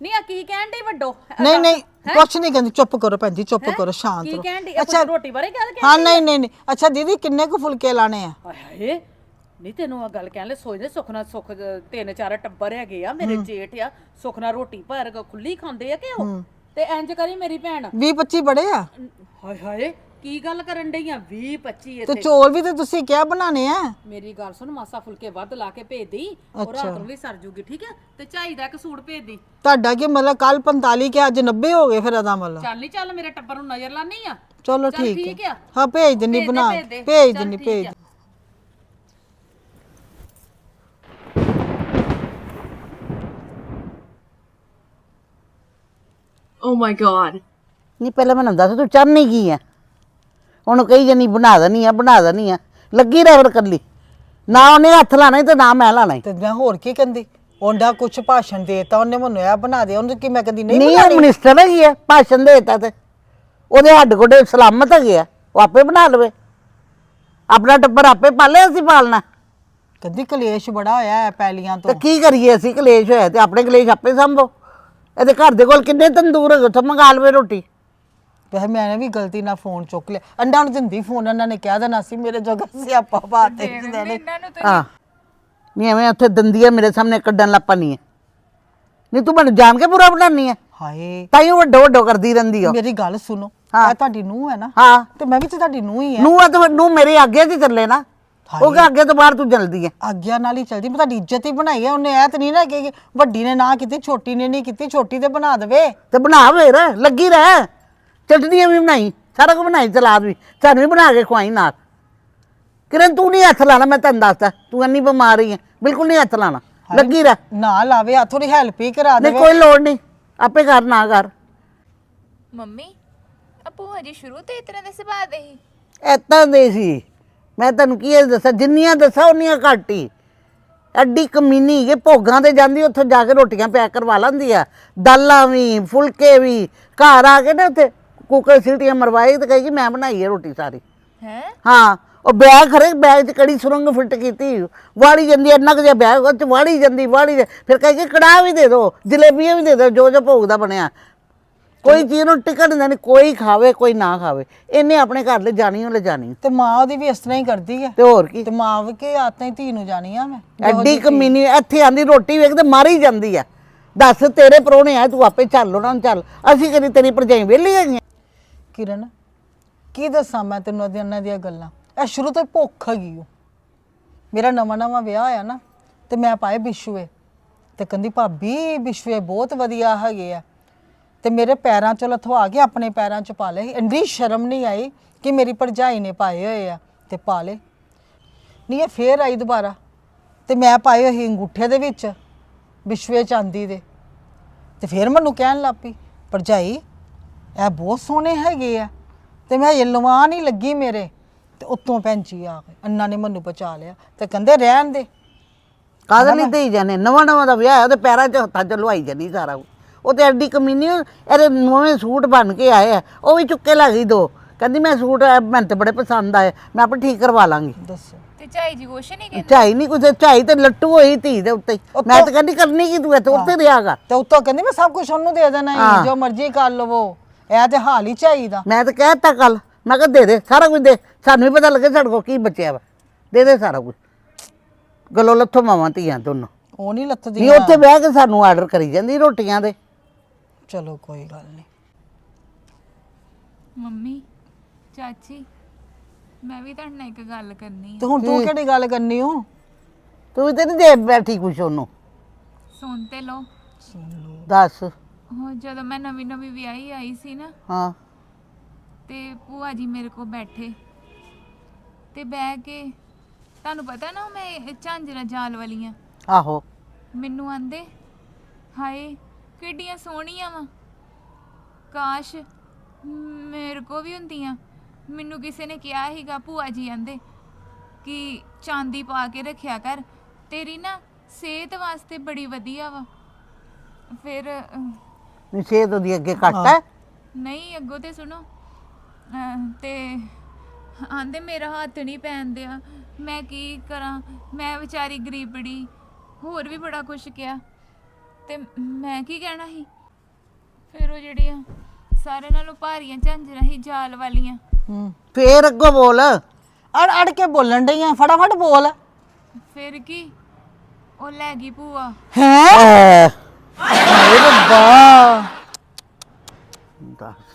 ਨਹੀਂ ਆ ਕੀ ਕਹਿਣ ਡਈ ਵੱਡੋ? ਨਹੀਂ ਨਹੀਂ ਕੁਛ ਨਹੀਂ ਕਹਿੰਦੀ ਚੁੱਪ ਕਰੋ ਭੈਣ ਜੀ ਚੁੱਪ ਕਰੋ ਸ਼ਾਂਤ ਕੀ ਰਹੋ। ਕਹਿਣ ਡਈ ਅੱਛਾ ਰੋਟੀ ਬਾਰੇ ਗੱਲ ਕਹਿ ਹਾਂ ਨਹੀਂ ਨਹੀਂ ਨਹੀਂ। ਅੱਛਾ ਦੀਦੀ ਕਿੰਨੇ ਕੁ ਫੁਲਕੇ ਲਾਣੇ ਆ? ਹਾਏ ਹਾਏ ਨਹੀਂ ਤੈਨੂੰ ਆ ਗੱਲ ਕਹਿਣ ਲੈ ਸੋਚਦੇ ਸੁੱਖ ਨਾਲ ਸੁੱਖ ਤਿੰਨ ਚਾਰ ਟੱਬਰ ਹੈਗੇ ਆ ਮੇਰੇ ਜੇਠ ਆ ਸੁੱਖ ਨਾਲ ਰੋਟੀ ਭਰ ਕੇ ਖੁੱਲੀ ਖਾਂਦੇ ਆ ਕਿ ਉਹ? ਤੇ ਇੰਜ ਕਰੀ ਮੇਰੀ ਭੈਣ। 20 25 ਬੜੇ ਆ? ਹਾਏ ਹਾਏ ਕੀ ਗੱਲ ਕਰਨ ਡਈ ਆ? 20 25 ਤੇ ਇੱਥੇ। ਚੌਲ ਵੀ ਤੇ ਤੁਸੀਂ ਕਿਹਾ ਬਣਾਣੇ ਆ? ਮੇਰੀ ਗੱਲ ਸੁਣ ਮਾਸਾ ਫੁਲਕੇ ਵੱਧ ਲਾ ਕੇ ਭੇਜ ਦੇਈ ਉਹ ਰਾਤ ਨੂੰ ਵੀ ਸਰ ਜੂਗੀ ਠੀਕ ਹੈ ਤੇ ਝਾਈ ਦਾ ਇੱਕ ਸੂਟ ਭੇਜ ਦੀ ਤੁਹਾਡਾ ਕੀ ਮਤਲਬ ਕੱਲ 45 ਕੇ ਅੱਜ 90 ਹੋ ਗਏ ਫਿਰ ਇਹਦਾ ਮਤਲਬ? ਚੱਲ ਨਹੀਂ ਚੱਲ ਮੇਰੇ ਟੱਬਰ ਨੂੰ ਨਜ਼ਰ ਲਾਣੀ ਆ। ਚਲੋ ਚੱਲ ਠੀਕ ਠੀਕ ਹੈ। ਆ। ਹਾਂ ਭੇਜ ਦਿੰਨੀ ਭੇਜ ਦੇ, ਬਣਾ ਭੇਜ ਦੇ। ਭੇਜ ਚੱਲ ਦਿੰਨੀ ਠੀਕ ਭੇਜ ਆ। Oh my god. ਨਹੀਂ ਪਹਿਲਾਂ ਮੈਨੂੰ ਦੱਸ ਤੂੰ ਚਾਹਨੀ ਕੀ ਆ? ਉਹਨੂੰ ਕਹੀ ਜਨੀ ਬਣਾ ਦੇਣੀ ਆ ਬਣਾ ਦੇਣੀ ਆ। ਲੱਗੀ ਫਿਰ ਕੱਲੀ ਨਾ ਉਹਨੇ ਹੱਥ ਲਾਣਾ ਤੇ ਨਾ ਮੈਂ ਲਾਣਾ। ਤੇ ਮੈਂ ਹੋਰ ਕੀ ਕਹਿੰਦੀ? ਉਹਦਾ ਕੁਛ ਭਾਸ਼ਣ ਦੇਤਾ ਉਹਨੇ ਮੈਨੂੰ ਇਹ ਬਣਾ ਦੇ। ਉਹਨੇ ਕੀ ਮੈਂ ਕਹਿੰਦੀ ਨਹੀਂ ਨਹੀਂ ਉਹ ਮਿਨਿਸਟਰ ਹੈਗੀ ਆ ਭਾਸ਼ਣ ਦੇਤਾ ਤੇ। ਉਹਦੇ ਹੱਡ ਗੋਡੇ ਸਲਾਮਤ ਹੈਗੇ ਆ। ਉਹ ਆਪੇ ਬਣਾ ਲਵੇ। ਆਪਣਾ ਟੱਬਰ ਆਪੇ ਪਾਲੇ ਅਸੀਂ ਪਾਲਣਾ। ਕਹਿੰਦੀ ਕਲੇਸ਼ ਬੜਾ ਹੋਇਆ ਹੈ ਪੈਲੀਆਂ ਤੋਂ। ਤੇ ਕੀ ਕਰੀਏ ਅਸੀਂ? ਕਲੇਸ਼ ਹੋਇਆ ਤੇ ਆਪਣੇ ਕਲੇਸ਼ ਆਪੇ ਸੰਭੋ। ਇਹਦੇ ਘਰ ਦੇ ਕੋਲ ਕਿੰਨੇ ਤੰਦੂਰ ਹੈਗੇ? ਉੱਥੋਂ ਮੰਗਾ ਲਵੇ ਰੋਟੀ। ਵੈਸੇ ਮੈंने ਵੀ ਗਲਤੀ ਨਾਲ ਫੋਨ ਚੁੱਕ ਲਿਆ। ਅੰਡਾ ਨੂੰ ਦਿੰਦੀ ਫੋਨ ਇਹਨਾਂ ਨੇ ਕਹਿ ਦੇਣਾ ਸੀ ਮੇਰੇ ਜੋਗਾ ਸਿਆਪਾ ਬਾਤੇ ਜਿਹਦੇ ਨੇ। ਹਾਂ। ਨਹੀਂ ਐਵੇਂ ਉੱਥੇ ਦੰਦੀਆਂ ਮੇਰੇ ਸਾਹਮਣੇ ਕੱਢਣ ਲੱਪਣੀ ਹੈ। ਨਹੀਂ ਤੂੰ ਮੈਨੂੰ ਜਾਣ ਕੇ ਪੂਰਾ ਬਣਾਉਣੀ ਹੈ ਹਾਏ। ਤਾਂ ਹੀ ਉਹ ਵੱਡੋ ਵੱਡੋ ਕਰਦੀ ਰਹਿੰਦੀ ਆ। ਮੇਰੀ ਗੱਲ ਸੁਣੋ ਹਾਂ। ਇਹ ਤੁਹਾਡੀ ਨੂੰਹ ਹੈ ਨਾ। ਹਾਂ। ਤੇ ਮੈਂ ਵੀ ਤੇ ਤੁਹਾਡੀ ਨੂੰਹ ਹੀ ਆ। ਨੂੰ ਆ ਤਾਂ ਨੂੰ ਮੇਰੇ ਅੱਗੇ ਚ ਚੱਲੇ ਨਾ। ਉਹ ਕਿ ਅੱਗੇ ਤੋਂ ਬਾਹਰ ਤੂੰ ਜਲਦੀ ਹੈ ਆਗਿਆ ਨਾਲ ਹੀ ਚਲਦੀ ਮੈਂ ਤੁਹਾਡੀ ਇੱਜ਼ਤ ਹੀ ਬਣਾਈ ਹੈ ਉਹਨੇ ਐ ਤਾਂ ਨਹੀਂ ਨਾ ਕਿ ਵੱਡੀ ਨੇ ਨਾ ਕੀਤੀ ਛੋਟੀ ਨੇ ਨਹੀਂ ਕੀਤੀ ਛੋਟੀ ਤੇ ਬਣਾ ਦੇਵੇ। ਤੇ ਬਣਾ ਫੇਰ ਲੱਗੀ ਰਹਿ। ਚਟਨੀਆਂ ਵੀ ਬਣਾਈ ਸਾਰਾ ਕੁਝ ਬਣਾਈ ਸਲਾਦ ਵੀ ਸਾਨੂੰ ਵੀ ਬਣਾ ਕੇ ਖਵਾਈ ਨਾਲ। ਕਿਰਨ ਤੂੰ ਨਹੀਂ ਹੱਥ ਲਾਣਾ ਮੈਂ ਤੈਨੂੰ ਦੱਸਦਾ ਤੂੰ ਇੰਨੀ ਬਿਮਾਰ ਹੀ ਹੈ ਬਿਲਕੁਲ ਨਹੀਂ ਹੱਥ ਲਾਣਾ ਲੱਗੀ ਰਹਿ। ਨਾ ਲਾਵੇ ਆ ਥੋੜੀ ਹੈਲਪ ਹੀ ਕਰਾ ਨਹੀਂ ਦੇਵੇ। ਕੋਈ ਲੋੜ ਨਹੀਂ ਆਪੇ ਕਰ ਨਾ ਕਰ। ਮੰਮੀ ਆਪੂ ਹਜੇ ਸ਼ੁਰੂ ਤੋਂ ਤਰ੍ਹਾਂ ਦੇ ਸੁਭਾਅ ਦੇ ਹੀ। ਐਤਾਂ ਦੇ ਸੀ। ਮੈਂ ਤੈਨੂੰ ਕੀ ਦੱਸਾਂ ਜਿੰਨੀਆਂ ਦੱਸਾਂ ਉਨੀਆਂ ਘੱਟ ਹੀ। ਐਡੀ ਕਮੀਨੀ ਕਿ ਭੋਗਾਂ ਤੇ ਜਾਂਦੀ ਉੱਥੇ ਜਾ ਕੇ ਰੋਟੀਆਂ ਪੈਕ ਕਰਵਾ ਲੈਂਦੀ ਆ। ਦਾਲਾਂ ਵੀ ਫੁਲਕੇ ਵੀ ਘਰ ਆ ਕੇ ਨਾ ਉੱਥੇ ਕੁੱਕਰ ਸੀਟੀਆਂ ਮਰਵਾਈ ਤੇ ਕਹੇਗੀ ਮੈਂ ਬਣਾਈ ਹੈ ਰੋਟੀ ਸਾਰੀ। ਹੈ? ਹਾਂ ਉਹ ਬੈਗ ਖਰੇ ਬੈਗ 'ਚ ਕੜੀ ਸੁਰੰਗ ਫਿੱਟ ਕੀਤੀ। ਵਾੜੀ ਜਾਂਦੀ ਇੰਨਾ ਕੁ ਜਿਹਾ ਬੈਗ ਉਹ 'ਚ ਵਾੜੀ ਜਾਂਦੀ ਵਾੜੀ ਫਿਰ ਕਹੇਗੀ ਕੜਾਹ ਵੀ ਦੇ ਦਿਓ ਜਲੇਬੀਆਂ ਵੀ ਦੇ ਦਿਓ ਜੋ ਜੋ ਭੋਗ ਦਾ ਬਣਿਆ। ਕੋਈ ਚੀਜ਼ ਨੂੰ ਟਿਕਣ ਨਹੀਂ ਦੇਣੀ ਕੋਈ ਖਾਵੇ ਕੋਈ ਨਾ ਖਾਵੇ। ਇਹਨੇ ਆਪਣੇ ਘਰ ਲੈ ਜਾਣੀ ਉਹ ਲੈ ਜਾਣੀ ਤੇ ਮਾਂ ਉਹਦੀ ਵੀ ਇਸ ਤਰ੍ਹਾਂ ਹੀ ਕਰਦੀ ਹੈ ਤੇ ਹੋਰ ਕੀ? ਤੇ ਮਾਂ ਵੀ ਕੇ ਆਤਾਂ ਹੀ ਧੀ ਨੂੰ ਜਾਣੀ ਆ ਮੈਂ? ਐਡੀ ਕਮੀਨੀ ਇੱਥੇ ਆਂਦੀ ਰੋਟੀ ਵੇਖ ਤੇ ਮਾਰੀ ਜਾਂਦੀ ਆ। ਦੱਸ ਤੇਰੇ ਪਰੋਣੇ ਆ ਤੂੰ ਆਪੇ ਚੱਲ ਉਹਨਾਂ ਨੂੰ ਚੱਲ। ਅਸੀਂ ਕਦੀ ਤੇਰੀ ਭਰਜਾਈ ਵਿਹਲੀ ਹੈਗੀਆਂ। ਕਿਰਨ, ਕੀ ਦੱਸਾਂ ਮੈਂ ਤੈਨੂੰ ਉਹਦੀਆਂ ਉਹਨਾਂ ਦੀਆਂ ਗੱਲਾਂ? ਇਹ ਸ਼ੁਰੂ ਤੋਂ ਹੀ ਭੁੱਖ ਹੈਗੀ ਉਹ ਮੇਰਾ ਨਵਾਂ ਨਵਾਂ ਵਿਆਹ ਹੋਇਆ ਨਾ, ਤੇ ਮੈਂ ਪਾਏ ਬਿਸ਼ੂਏ। ਤੇ ਕਹਿੰਦੀ, ਭਾਬੀ, ਬਿਸ਼ੂਏ ਬਹੁਤ ਵਧੀਆ ਹੈਗੇ ਆ। ਤੇ ਮੇਰੇ ਪੈਰਾਂ ਚ ਲਥਵਾ ਕੇ ਆਪਣੇ ਪੈਰਾਂ ਚ ਪਾ ਲਏ ਇੰਨੀ ਸ਼ਰਮ ਨਹੀਂ ਆਈ ਕਿ ਮੇਰੀ ਭਰਜਾਈ ਨੇ ਪਾਏ ਹੋਏ ਆ, ਤੇ ਪਾ ਲਏ ਨਹੀਂ, ਇਹ ਫੇਰ ਆਈ ਦੁਬਾਰਾ। ਤੇ ਮੈਂ ਪਾਏ ਹੋਏ ਅੰਗੂਠੇ ਦੇ ਵਿੱਚ ਵਿਸ਼ਵੇ ਚਾਂਦੀ ਦੇ। ਤੇ ਫਿਰ ਮੈਨੂੰ ਕਹਿਣ ਲੱਗ ਪਈ, ਭਰਜਾਈ ਇਹ ਬਹੁਤ ਸੋਹਣੇ ਹੈਗੇ ਆ। ਤੇ ਮੈਂ ਇਹ ਲਵਾ ਨਹੀਂ ਲੱਗੀ ਮੇਰੇ। ਤੇ ਉੱਤੋਂ ਪੈਂਚੀ ਆ ਗਏ। ਅੰਨਾ ਨੇ ਮੈਨੂੰ ਬਚਾ ਲਿਆ। ਤੇ ਕਹਿੰਦੇ ਰਹਿਣ ਦੇ। ਕਾਹਦੇ ਲਈ ਦੇਈ ਜਾਣੇ ਨਵਾਂ ਨਵਾਂ ਦਾ ਵਿਆਹ ਹੈ ਤੇ ਪੈਰਾਂ 'ਚ ਹੱਥਾਂ 'ਚ ਲਵਾਈ ਜਾਨੀ ਸਾਰਾ ਕੁਛ। ਉਹ ਤੇ ਐਡੀ ਕਮੀਨੀ ਇਹਦੇ ਨਵੇਂ ਸੂਟ ਬਣ ਕੇ ਆਏ ਆ। ਉਹ ਵੀ ਚੁੱਕੇ ਲੈ ਗਈ ਦੋ। ਕਹਿੰਦੀ ਮੈਂ ਸੂਟ ਇਹ ਮੈਨੂੰ ਤੇ ਬੜੇ ਪਸੰਦ ਆਏ। ਮੈਂ ਆਪੇ ਠੀਕ ਕਰਵਾ ਲਾਂਗੀ। ਦੱਸੋ। ਤੇ ਝਾਈ ਜੀ ਕੁਛ ਨਹੀਂ ਕਹਿੰਦੇ? ਝਾਈ ਨਹੀਂ ਕੁਝ ਝਾਈ ਤੇ ਲੱਟੂ ਹੋਈ ਧੀ ਦੇ ਉੱਤੇ। ਹੀ। ਮੈਂ ਤਾਂ ਕਹਿੰਦੀ ਕਰਨੀ ਕੀ ਤੂੰ ਇੱਥੇ? ਉੱਤੇ ਰਿਆਗਾ ਤੇ ਉੱਤੋਂ ਕਹਿੰਦੀ ਮੈਂ ਸਭ ਕੁਝ ਉਹਨੂੰ ਦੇ ਦੇਣਾ। ਹੈ। ਜੋ ਮਰਜ਼ੀ ਕਰ ਲਵੋ। ਇਹ ਤੇ ਹਾਲ ਹੀ ਚਾਹੀਦਾ। ਮੈਂ ਤਾਂ ਕਹਿਤਾ ਕੱਲ ਮੈਂ ਕਿਹਾ ਦੇ ਦੇ ਸਾਰਾ ਕੁਝ ਦੇ। ਸਾਨੂੰ ਵੀ ਪਤਾ ਲੱਗੇ ਸਾਡੇ ਕੋਲ ਕੀ ਬਚਿਆ ਵਾ। ਦੇ ਦੇ ਸਾਰਾ ਕੁਝ। ਗਲੋ ਲੱਥੋਂ ਮਾਵਾਂ ਧੀਆਂ ਦੋਨੋਂ। ਉਹ ਨਹੀਂ ਲੱਥਦੀ ਨਹੀਂ ਉੱਥੇ ਬਹਿ ਕੇ ਸਾਨੂੰ ਆਰਡਰ ਕਰੀ ਜਾਂਦੀ ਰੋਟੀਆਂ ਦੇ। ਚਲੋ ਕੋਈ ਗੱਲ ਨਹੀਂ। ਮੰਮੀ ਚਾਚੀ ਮੈਂ ਵੀ ਤੁਹਾਡੇ ਨਾਲ ਇੱਕ ਗੱਲ ਕਰਨੀ ਤੇ ਹੁਣ ਤੂੰ ਕਿਹੜੀ ਗੱਲ ਕਰਨੀ ਹੋ ਤੂੰ ਵੀ ਤੇ ਨਹੀਂ ਦੇ ਬੈਠੀ ਕੁਛ ਉਹਨੂੰ। ਸੁਣ ਤੇ ਲਓ। ਦੱਸ। ਉਹ ਜਦੋਂ ਮੈਂ ਨਵੀਂ ਨਵੀਂ ਵਿਆਹੀ ਆਈ ਸੀ ਨਾ ਹਾਂ। ਤੇ ਭੂਆ ਜੀ ਮੇਰੇ ਕੋਲ ਬੈਠੇ ਤੇ ਬਹਿ ਕੇ ਤੁਹਾਨੂੰ ਪਤਾ ਨਾ ਮੈਂ ਝਾਂਜਰਾਂ ਜਾਲ ਵਾਲੀਆਂ। ਆਹੋ। ਮੈਨੂੰ ਆਂਦੇ ਹਾਏ ਕਿੱਡੀਆਂ ਸੋਹਣੀਆਂ ਵਾ। ਕਾਸ਼ ਮੇਰੇ ਕੋ ਵੀ ਹੁੰਦੀਆਂ। ਮੈਨੂੰ ਕਿਸੇ ਨੇ ਕਿਹਾ ਸੀਗਾ ਭੂਆ ਜੀ ਆਂਦੇ ਕਿ ਚਾਂਦੀ ਪਾ ਕੇ ਰੱਖਿਆ ਕਰ ਤੇਰੀ ਨਾ ਸਿਹਤ ਵਾਸਤੇ ਬੜੀ ਵਧੀਆ ਵਾ। ਫਿਰ ਅਹ, ਨਹੀਂ ਸਿਹਤ ਉਹਦੀ ਅੱਗੇ ਘੱਟ ਹੈ। ਨਹੀਂ ਅੱਗੋਂ ਤੇ ਸੁਣੋ। ਤੇ ਆਂਦੇ ਮੇਰਾ ਹੱਥ ਨਹੀਂ ਪੈਂਦਿਆ ਮੈਂ ਕੀ ਕਰਾਂ? ਮੈਂ ਵਿਚਾਰੀ ਗਰੀਬੜੀ। ਹੋਰ ਵੀ ਬੜਾ ਕੁਝ ਕਿਹਾ। ਤੇ ਮੈਂ ਕੀ ਕਹਿਣਾ ਸੀ? ਫਿਰ ਉਹ ਜਿਹੜੀਆਂ ਸਾਰੇ ਨਾਲੋਂ ਭਾਰੀਆਂ ਝਾਂਜਰਾਂ ਸੀ ਜਾਲ ਵਾਲੀਆਂ। ਹੂੰ ਫੇਰ ਅੱਗੋਂ ਬੋਲ। ਅੜ ਅੜ ਕੇ ਬੋਲਣ ਡਈ ਆ ਫਟਾਫਟ ਬੋਲ। ਫਿਰ ਕੀ? ਉਹ ਲੈ ਗਈ ਭੂਆ। ਹੈ? ਹਾਏ ਰੱਬਾ। ਦੱਸ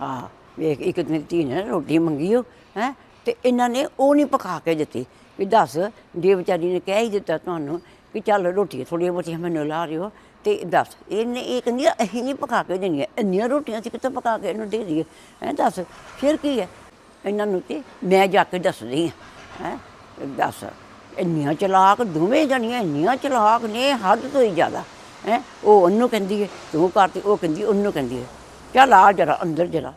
ਹਾਂ ਵੇਖ, ਇੱਕ ਦਿਨ ਧੀ ਨੇ ਨਾ ਰੋਟੀ ਮੰਗੀ ਉਹ ਹੈ, ਤੇ ਇਹਨਾਂ ਨੇ ਉਹ ਨਹੀਂ ਪਕਾ ਕੇ ਦਿੱਤੀ ਵੀ ਦੱਸ, ਜੇ ਵਿਚਾਰੀ ਨੇ ਕਹਿ ਹੀ ਦਿੱਤਾ ਤੁਹਾਨੂੰ ਕਿ ਚੱਲ ਰੋਟੀ ਥੋੜ੍ਹੀਆਂ ਬਹੁਤੀਆਂ ਮੈਨੂੰ ਲਾ ਰਿਓ ਤੇ ਦੱਸ ਇਹਨੇ ਇਹ ਕਹਿੰਦੀ ਆ, ਅਸੀਂ ਨਹੀਂ ਪਕਾ ਕੇ ਦੇਣੀਆਂ ਇੰਨੀਆਂ ਰੋਟੀਆਂ ਅਸੀਂ ਕਿੱਥੋਂ ਪਕਾ ਕੇ ਇਹਨੂੰ ਦੇ ਦਈਏ? ਹੈ ਦੱਸ ਫਿਰ ਕੀ ਹੈ ਇਹਨਾਂ ਨੂੰ ਤੇ ਮੈਂ ਜਾ ਕੇ ਦੱਸਦੀ ਹਾਂ ਹੈ ਦੱਸ ਇੰਨੀਆਂ ਚਲਾਕ ਦੋਵੇਂ ਜਣੀਆਂ ਇੰਨੀਆਂ ਚਲਾਕ ਨੇ ਹੱਦ ਤੋਂ ਹੀ ਜ਼ਿਆਦਾ ਹੈ ਉਹ ਉਹਨੂੰ ਕਹਿੰਦੀ ਹੈ ਤੂੰ ਕਰਤੀ ਉਹ ਕਹਿੰਦੀ ਉਹਨੂੰ ਕਹਿੰਦੀ ਹੈ ਚੱਲ ਆ ਜਰਾ ਅੰਦਰ ਜਰਾ।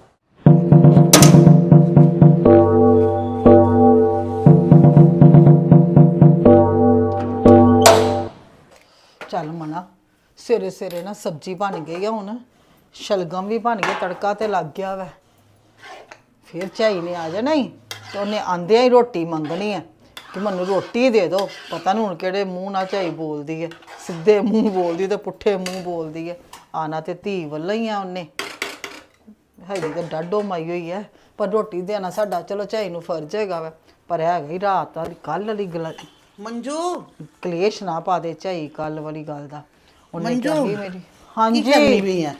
ਸਵੇਰੇ ਸਵੇਰੇ ਨਾ ਸਬਜ਼ੀ ਬਣ ਗਈ ਆ ਹੁਣ। ਸ਼ਲਗਮ ਵੀ ਬਣ ਗਏ ਤੜਕਾ ਤੇ ਲੱਗ ਗਿਆ ਵੈ। ਫਿਰ ਝਾਈ ਨੇ ਆ ਜਾਣਾ ਹੀ ਤੇ ਉਹਨੇ ਆਂਦਿਆਂ ਹੀ ਰੋਟੀ ਮੰਗਣੀ ਹੈ ਕਿ ਮੈਨੂੰ ਰੋਟੀ ਦੇ ਦਿਓ ਪਤਾ ਨਹੀਂ ਹੁਣ ਕਿਹੜੇ ਮੂੰਹ ਨਾਲ ਝਾਈ ਬੋਲਦੀ ਹੈ ਸਿੱਧੇ ਮੂੰਹ ਬੋਲਦੀ ਤੇ ਪੁੱਠੇ ਮੂੰਹ ਬੋਲਦੀ ਹੈ ਆਣਾ ਤੇ ਧੀ ਵੱਲੋਂ ਹੀ ਆ ਉਹਨੇ। ਹੈਗੀ ਤਾਂ ਡਾਡੋ ਮਾਈ ਹੋਈ ਹੈ ਪਰ ਰੋਟੀ ਦੇਣਾ ਸਾਡਾ ਚਲੋ ਝਾਈ ਨੂੰ ਫਰਜ਼ ਹੈਗਾ ਵਾ। ਪਰ ਹੈਗਾ ਹੀ ਰਾਤ ਵਾਲੀ ਕੱਲ ਵਾਲੀ ਗੱਲ ਮੰਜੂ! ਕਲੇਸ਼ ਨਾ ਪਾ ਦੇ ਝਾਈ ਕੱਲ ਵਾਲੀ ਗੱਲ ਦਾ। ਉਹਨੇ ਮੰਜੂ, ਕਿਹਾ ਮੇਰੀ ਕੀ ਕਰਨੀ ਹਾਂਜੀ ਪਈ ਆ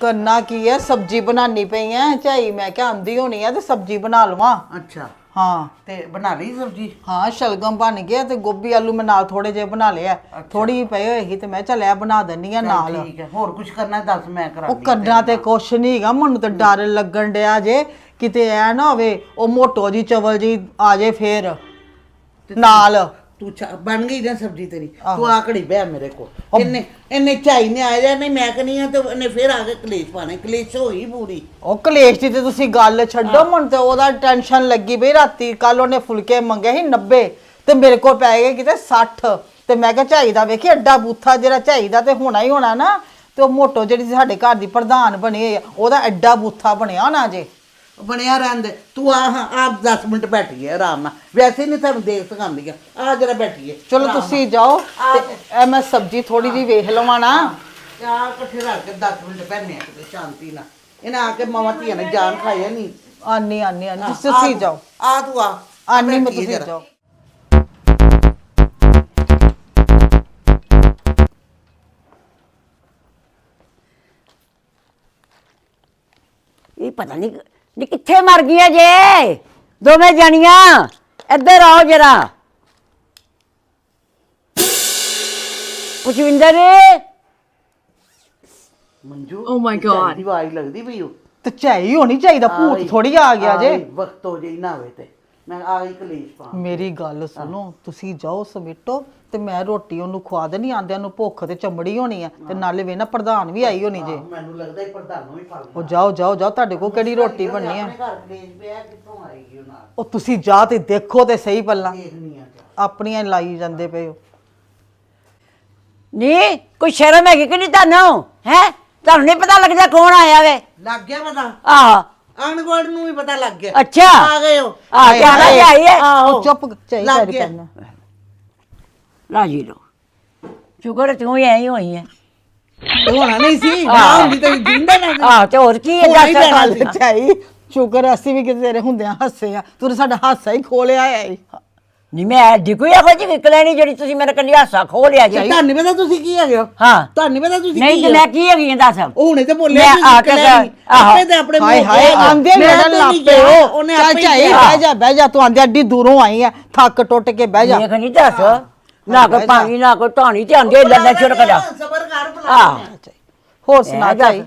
ਕਰਨਾ ਕੀ ਹੈ ਸਬਜ਼ੀ ਬਣਾਉਣੀ ਪਈ ਹੈ ਝਾਈ ਮੈਂ ਕਿਹਾ ਆਂਦੀ ਹੋਣੀ ਹੈ ਤੇ ਸਬਜ਼ੀ ਬਣਾ ਲਵਾਂ। ਅੱਛਾ। ਹਾਂ। ਤੇ ਬਣਾ ਲਈ ਸਬਜੀ? ਹਾਂ ਸ਼ਲਗਮ ਬਣ ਗਿਆ ਤੇ ਗੋਭੀ ਆਲੂ ਮੈਂ ਨਾਲ ਥੋੜੇ ਜਿਹੇ ਬਣਾ ਲਿਆ ਥੋੜੀ ਪਈ ਹੋਈ ਸੀ ਤੇ ਮੈਂ ਚੱਲਿਆ ਬਣਾ ਦਿੰਨੀ ਆ ਨਾਲ। ਠੀਕ ਹੈ ਹੋਰ ਕੁਝ ਕਰਨਾ ਦੱਸ ਮੈਂ ਕਰਾ ਉਹ ਕਰਨਾ ਤੇ ਕੁਛ ਨਹੀਂ ਹੈਗਾ ਮੈਨੂੰ ਤਾਂ ਡਰ ਲੱਗਣ ਡਿਆ ਜੇ। ਕਿਤੇ ਐ ਨਾ ਹੋਵੇ ਉਹ ਮੋਟੋ ਜੀ ਚਵਲ ਜੀ ਆ ਜੇ ਫੇਰ। ਨਾਲ। ਤੂੰ ਚਾ ਬਣ ਗਈ ਨਾ ਸਬਜੀ ਤੇਰੀ। ਤੂੰ ਆਕੜੀ ਬਹਿ ਮੇਰੇ ਕੋਲ। ਇਹਨੇ ਇਹਨੇ ਝਾਈ ਨੇ ਆ ਜਾ ਨਹੀਂ ਮੈਂ ਕਹਨੀ ਆ ਤੇ ਇਹਨੇ ਫੇਰ ਆ ਕੇ ਕਲੇਸ਼ ਪਾਣੇ ਕਲੇਸ਼ ਹੋਈ ਪੂਰੀ। ਉਹ ਕਲੇਸ਼ ਦੀ ਤੇ ਤੁਸੀਂ ਗੱਲ ਛੱਡੋ ਮਨ ਤੇ ਉਹਦਾ ਟੈਨਸ਼ਨ ਲੱਗੀ ਬਈ ਰਾਤੀ ਕੱਲ ਉਹਨੇ ਫੁਲਕੇ ਮੰਗੇ ਸੀ 90 ਤੇ ਮੇਰੇ ਕੋਲ ਪੈ ਗਏ ਕਿਤੇ 60 ਤੇ ਮੈਂ ਕਿਹਾ ਝਾਈਦਾ ਵੇਖੀ ਐਡਾ ਬੂਥਾ ਜਿਹੜਾ ਝਾਈਦਾ ਤੇ ਹੋਣਾ ਹੀ ਹੋਣਾ ਨਾ ਤੇ ਉਹ ਮੋਟੋ ਜਿਹੜੀ ਸਾਡੇ ਘਰ ਦੀ ਪ੍ਰਧਾਨ ਬਣੀ ਹੋਈ ਆ ਉਹਦਾ ਐਡਾ ਬੂਥਾ ਬਣਿਆ ਹੋਣਾ ਜੇ। ਬਣਿਆ ਰਹਿੰਦੇ। ਤੂੰ ਆ ਹਾਂ, ਆਪ 10 ਮਿੰਟ ਬੈਠੀਏ ਆਰਾਮ ਨਾਲ। ਵੈਸੇ ਨਹੀਂ ਤੁਹਾਨੂੰ ਦੇਖ ਸਕਾਂਦੀ ਆ ਆ ਜਰਾ ਬੈਠੀਏ। ਚਲੋ ਤੁਸੀਂ ਜਾਓ ਤੇ ਇਹ ਮੈਂ ਸਬਜ਼ੀ ਥੋੜੀ ਜੀ ਵੇਖ ਲਵਾਂ ਨਾ। ਆ ਇਕੱਠੇ ਰੱਖ ਕੇ 10 ਮਿੰਟ ਬੈਠਨੇ ਆ ਕਿਤੇ ਸ਼ਾਂਤੀ ਨਾਲ। ਇਹਨਾਂ ਆ ਕੇ ਮਾਵਾਂ ਧੀਆਂ ਨੇ ਜਾਨ ਖਾਇਆ ਨਹੀਂ ਆਨੀ ਆਨੀ ਆਨੀ। ਤੁਸੀਂ ਜਾਓ। ਆ ਤੂੰ ਆ। ਆਨੀ ਮੈਂ ਤੁਸੀਂ। ਜਾਓ। ਇਹ ਪਤਾ ਨਹੀਂ ਨੀ ਕਿੱਥੇ ਮਰ ਗਈਆਂ ਜੇ? ਦੋਵੇਂ ਜਣੀਆਂ ਇੱਧਰ ਆਓ ਜਰਾ। ਪੁਸ਼ਵਿੰਦਰ ਮੰਜੂ Oh my God. ਦੀ ਆਵਾਜ਼ ਲੱਗਦੀ ਪਈ ਉਹ ਤੇ ਝਾਈ ਹੋਣੀ ਚਾਹੀਦਾ ਭੂਤ ਥੋੜੀ ਆ ਗਿਆ ਜੇ। ਵਕਤ ਹੋ ਜੇ ਨਾ ਹੋਵੇ ਤੇ। ਮੈਂ ਆ ਗਈ ਕਲੇਸ਼ ਪਾ ਮੇਰੀ ਗੱਲ ਸੁਣੋ ਤੁਸੀਂ ਜਾਓ ਸਮੇਟੋ ਤੇ ਮੈਂ ਰੋਟੀ ਉਹਨੂੰ ਖਵਾ ਦੇਣੀ ਆਂਦਿਆਂ ਨੂੰ ਭੁੱਖ ਤੇ ਚਮੜੀ ਹੋਣੀ ਆ ਤੇ ਨਾਲੇ ਵੇ ਨਾ ਪ੍ਰਧਾਨ ਵੀ ਆਈ ਹੋਣੀ ਜੇ। ਮੈਨੂੰ ਲੱਗਦਾ ਇਹ ਪ੍ਰਧਾਨੋਂ ਵੀ ਫਲ ਉਹ ਜਾਓ ਜਾਓ ਜਾਓ ਤੁਹਾਡੇ ਕੋਲ ਕਿਹੜੀ ਰੋਟੀ ਬਣਨੀ ਆ? ਆਪਣੇ ਘਰ ਕਲੇਸ਼ ਪਿਆ ਕਿੱਥੋਂ ਆਏਗੀ ਉਹ ਨਾਲ ਉਹ ਤੁਸੀਂ ਜਾ ਤੇ ਦੇਖੋ ਤੇ ਸਹੀ ਪੱਲਾ। ਆ ਆਪਣੀਆਂ ਹੀ ਲਾਈ ਜਾਂਦੇ ਪਏ ਹੋ। ਨੀ ਕੋਈ ਸ਼ਰਮ ਹੈਗੀ ਕਿ ਨਹੀਂ ਤੁਹਾਨੂੰ? ਹੈ? ਤੁਹਾਨੂੰ ਨਹੀਂ ਪਤਾ ਲੱਗਦਾ ਕੌਣ ਆਇਆ ਵੇ? ਲੱਗ ਗਿਆ ਪਤਾ। ਆਹ। ਅਣਗੋੜ ਨੂੰ ਵੀ ਪਤਾ ਲੱਗ ਗਿਆ। ਅੱਛਾ। ਆ ਗਏ ਹੋ ਆ ਜਾਣਾ ਚਾਹੀਏ ਉਹ ਚੁੱਪ ਚਾਹੀ ਲੱਗ ਕਰ ਗਿਆ। ਕਰਨਾ। ਰਾਜੀ ਲੋ ਸ਼ੁਕਰ ਹੈ ਤੂੰ ਹੀ ਐਂ ਹੋਈ ਹੈ ਹੋਣਾ ਨਹੀਂ ਸੀ। ਨਾ ਹੁੰਦੀ ਤੇ ਜਿੰਦਾ ਨਾ ਸੀ। ਆਹ ਤੇ ਹੋਰ ਕੀ ਹੈ? ਹੋਣਾ ਹੀ ਦੱਸ ਪੈਣਾ। ਝਾਈ ਸ਼ੁਕਰ ਅਸੀਂ ਵੀ ਕਿਤੇ ਤੇਰੇ ਹੁੰਦਿਆਂ ਹੱਸੇ ਆ। ਤੂੰ ਤਾਂ ਸਾਡਾ ਹਾਸਾ ਹੀ ਖੋਲਿਆ ਆਇਆ ਨਹੀਂ ਮੈਂ ਐਡੀ ਕੋਈ ਇਹੋ ਜਿਹੀ ਨਿਕਲਣੀ ਜਿਹੜੀ ਤੁਸੀਂ ਮੇਰੇ ਕੰਨੀ ਹਾਸਾ ਖੋਹ ਲਿਆ ਜੀ ਤੁਹਾਨੂੰ ਪਤਾ ਤੁਸੀਂ ਕੀ ਹੈਗੇ ਹੋ? ਹਾਂ। ਤੁਹਾਨੂੰ ਪਤਾ ਤੁਸੀਂ ਨਹੀਂ ਕੀ ਤੇ ਮੈਂ ਕੀ ਹੈਗੀ ਆਂ ਦੱਸ। ਉਹ ਹੁਣੇ ਤੇ ਬੋਲਿਆ ਮੈਂ ਆ ਕੇ। ਆਪੇ ਤੇ ਆਪਣੇ ਹਾਏ ਮੂੰਹ ਹਾਏ। ਆਂਦੇ ਮੈਂ ਲੜਨ ਤਾਂ ਲੱਗ ਨਹੀਂ ਪਏ ਕਿਹਾ, ਹੋ ਉਹਨੇ ਆਪੇ ਹੀ ਝਾਈ ਕਿਹਾ। ਬਹਿ ਜਾ ਬਹਿ ਜਾ ਤੂੰ ਆਂਦੇ ਅੱਡੀ ਦੂਰੋਂ ਆਈ ਆ ਥੱਕ ਟੁੱਟ ਕੇ ਬਹਿ ਜਾ। ਦੇਖ ਨਹੀਂ ਦੱਸ ਨਾ ਕੋਈ ਪਾਣੀ ਨਾ ਕੋਈ ਟਾਣੀ ਤੇ ਆਂਦੇ ਲੱਲਾ ਸ਼ੁਰੂ ਕਰਾ ਸਬਰ ਕਰ ਬੁਲਾ ਹੋਰ ਸੁਣਾ ਚਾਹੀ